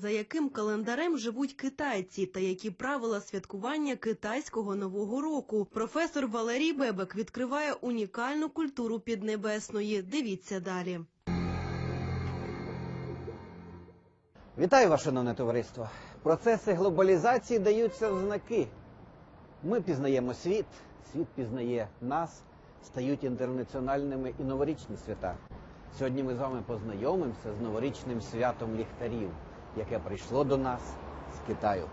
за яким календарем живуть китайці та які правила святкування китайського нового року. Професор Валерій Бебек відкриває унікальну культуру Піднебесної. Дивіться далі. Вітаю вас, шановне товариство. Процеси глобалізації даються в знаки. Ми пізнаємо світ, світ пізнає нас, стають інтернаціональними і новорічні свята. Сьогодні ми з вами познайомимося з новорічним святом ліхтарів, яке прийшло до нас з Китаю.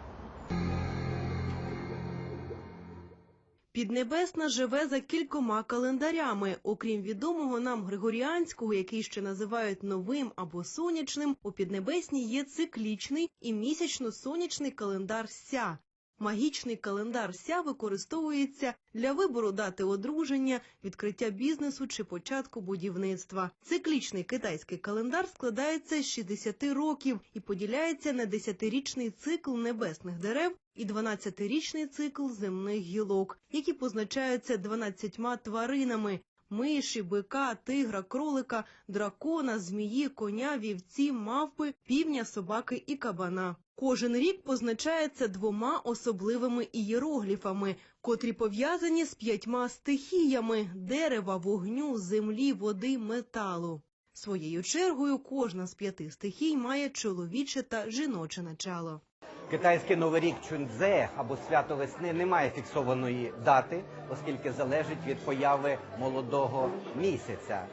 Піднебесна живе за кількома календарями. Окрім відомого нам Григоріанського, який ще називають новим або сонячним, у Піднебесній є циклічний і місячно-сонячний календар Ся. Магічний календар Ся використовується для вибору дати одруження, відкриття бізнесу чи початку будівництва. Циклічний китайський календар складається з 60 років і поділяється на 10-річний цикл небесних дерев і 12-річний цикл земних гілок, які позначаються 12 тваринами. Миші, бика, тигра, кролика, дракона, змії, коня, вівці, мавпи, півня, собаки і кабана. Кожен рік позначається двома особливими ієрогліфами, котрі пов'язані з п'ятьма стихіями дерева, вогню, землі, води, металу. Своєю чергою кожна з п'яти стихій має чоловіче та жіноче начало. Китайський новий рік Чунцзе або свято весни не має фіксованої дати, оскільки залежить від появи молодого місяця.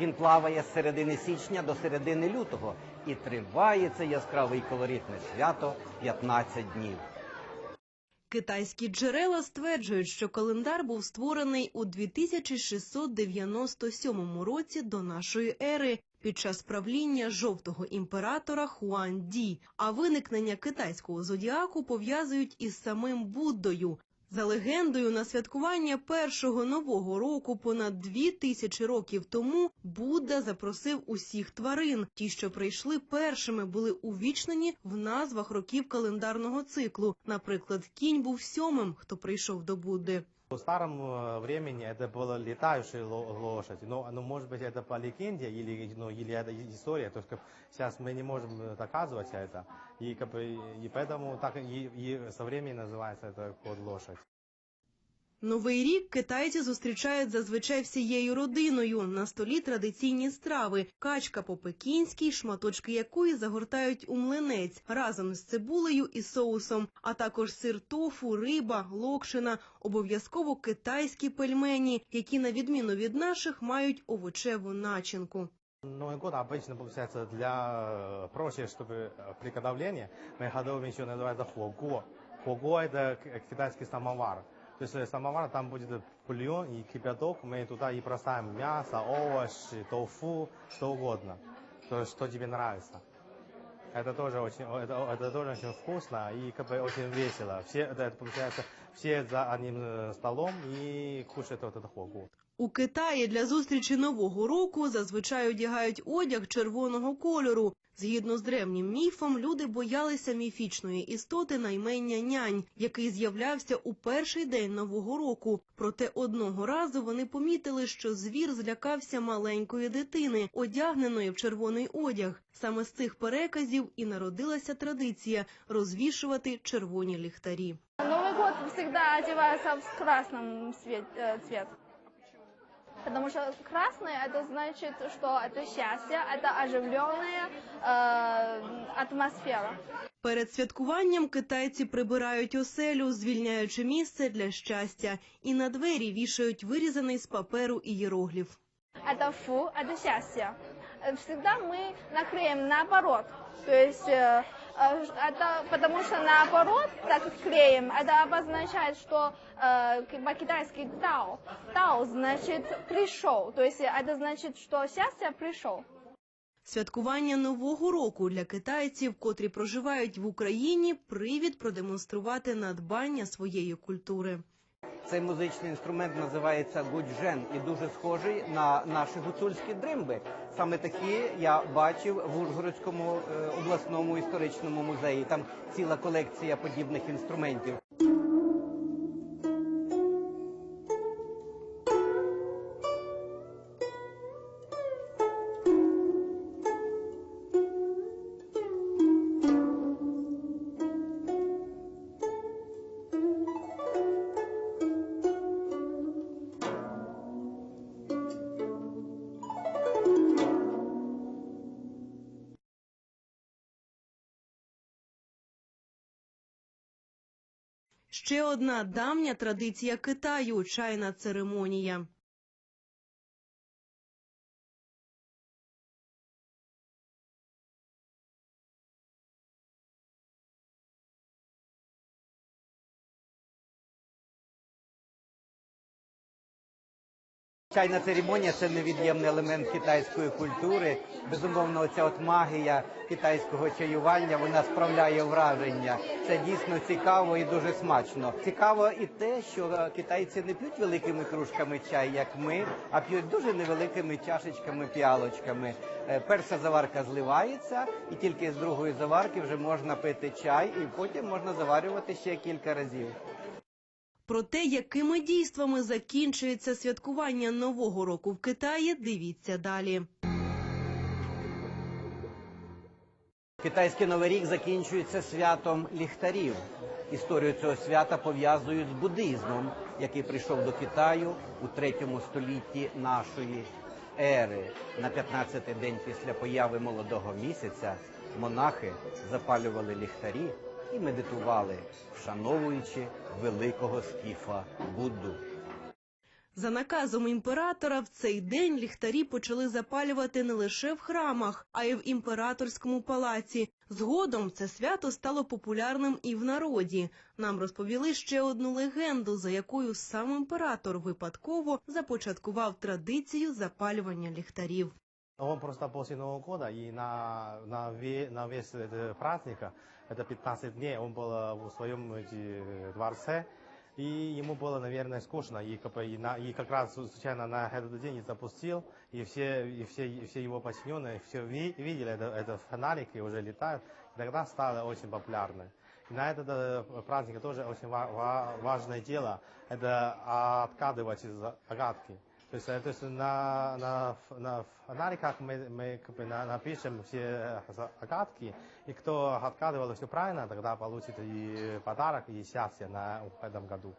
Він плаває з середини січня до середини лютого і триває це яскраве і колоритне свято 15 днів. Китайські джерела стверджують, що календар був створений у 2697 році до нашої ери під час правління жовтого імператора Хуан Ді, а виникнення китайського зодіаку пов'язують із самим Буддою. За легендою, на святкування першого нового року понад дві тисячі років тому Будда запросив усіх тварин. Ті, що прийшли першими, були увічнені в назвах років календарного циклу. Наприклад, кінь був сьомим, хто прийшов до Будди. В старом э, времени это была летающая ло- лошадь, но, ну, может быть, это по легенде или, ну, или это история, то есть как, сейчас мы не можем э, доказывать это, и, и поэтому так и, и со временем называется это код лошадь. Новий рік китайці зустрічають зазвичай всією родиною. На столі традиційні страви, качка по-пекінськи, шматочки якої загортають у млинець разом з цибулею і соусом, а також сир тофу, риба, локшина, обов'язково китайські пельмені, які на відміну від наших мають овочеву начинку. Новый год обычно, получается, для э, проще, чтобы э, приготовление, мы готовим еще называется хуого. Хуого это к- китайский самовар. То есть э, самовар там будет бульон и кипяток, мы туда и бросаем мясо, овощи, тофу, что угодно, то есть, что тебе нравится. Это тоже очень, о, это, это тоже очень вкусно и как бы очень весело. Все, это, это получается, все за одним э, столом и кушают вот это хуого. У Китаї для зустрічі нового року зазвичай одягають одяг червоного кольору. Згідно з древнім міфом, люди боялися міфічної істоти наймення нянь, який з'являвся у перший день нового року. Проте одного разу вони помітили, що звір злякався маленької дитини, одягненої в червоний одяг. Саме з цих переказів і народилася традиція розвішувати червоні ліхтарі. Новый год всегда одевается в красном цвет э, цвет. Потому что красный это значит, что это счастье, это оживленная э, атмосфера. Перед святкуванням китайці прибирають оселю, звільняючи місце для щастя, і на двері вішають вирізаний з паперу ієрогліф. Это фу, это счастье. Э, Всегда мы наклеим наоборот. То есть э, э, это потому что наоборот так клеим, это обозначает, что э, к- по-китайски дао. Дао значит пришел. То есть это значит, что счастье пришел. Святкування нового року для китайців, котрі проживають в Україні, привід продемонструвати надбання своєї культури. Цей музичний інструмент називається гуджен і дуже схожий на наші гуцульські дримби. Саме такі я бачив в Ужгородському е, обласному історичному музеї. Там ціла колекція подібних інструментів. Ще одна давня традиція Китаю чайна церемонія. Чайна церемонія це невід'ємний елемент китайської культури. Безумовно, оця от магія китайського чаювання вона справляє враження. Це дійсно цікаво і дуже смачно. Цікаво і те, що е, китайці не п'ють великими кружками чай, як ми, а п'ють дуже невеликими чашечками, піалочками. Е, Перша заварка зливається, і тільки з другої заварки вже можна пити чай, і потім можна заварювати ще кілька разів. Про те, якими дійствами закінчується святкування Нового року в Китаї, дивіться далі. Китайський новий рік закінчується святом ліхтарів. Історію цього свята пов'язують з буддизмом, який прийшов до Китаю у третьому столітті нашої ери. На 15-й день після появи молодого місяця монахи запалювали ліхтарі і медитували, вшановуючи великого скіфа Будду. За наказом імператора в цей день ліхтарі почали запалювати не лише в храмах, а й в імператорському палаці. Згодом це свято стало популярним і в народі. Нам розповіли ще одну легенду, за якою сам імператор випадково започаткував традицію запалювання ліхтарів. Он просто после Нового года и на, на, ве- на весь этот праздник, это 15 дней, он был э, в своем дворце, и ему было, наверное, скучно, и и на- и как раз случайно на этот день и запустил, и все, и все, и все его подчиненные все ви- видели это, это фонарики уже летают, и тогда стало очень популярно. И на этот э, праздник тоже очень ва- ва- важное дело, это откадывать из огадки. То есть, э, то есть на, на, ф- на фонариках мы, мы как бы на- напишем все э, за- загадки, и кто откладывал все правильно, тогда получит и подарок, и счастье на, в этом году.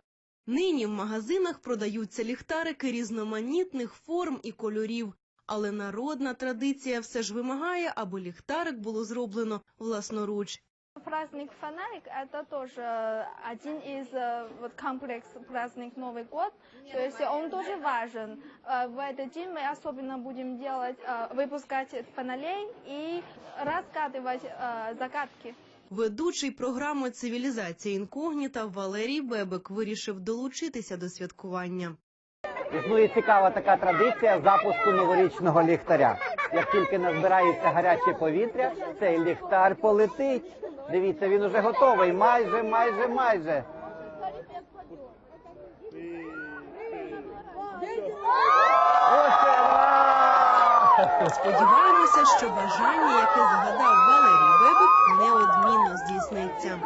Нині в магазинах продаються ліхтарики різноманітних форм і кольорів. Але народна традиція все ж вимагає, аби ліхтарик було зроблено власноруч. Праздник фонарик это тоже э, один из э, вот комплекс праздник Новый год, то есть он тоже важен. Э, В этот день мы особенно будем делать, э, выпускать фонарей и разгадывать э, загадки. Ведучий програми Цивілізація інкогніта Валерій Бебек вирішив долучитися до святкування. Існує цікава така традиція запуску новорічного ліхтаря. Як тільки назбирається гаряче повітря, цей ліхтар полетить. Дивіться, він уже готовий. Майже, майже, майже. Сподіваємося, що бажання, яке загадав Валерій Бебек, неодмінно здійсниться.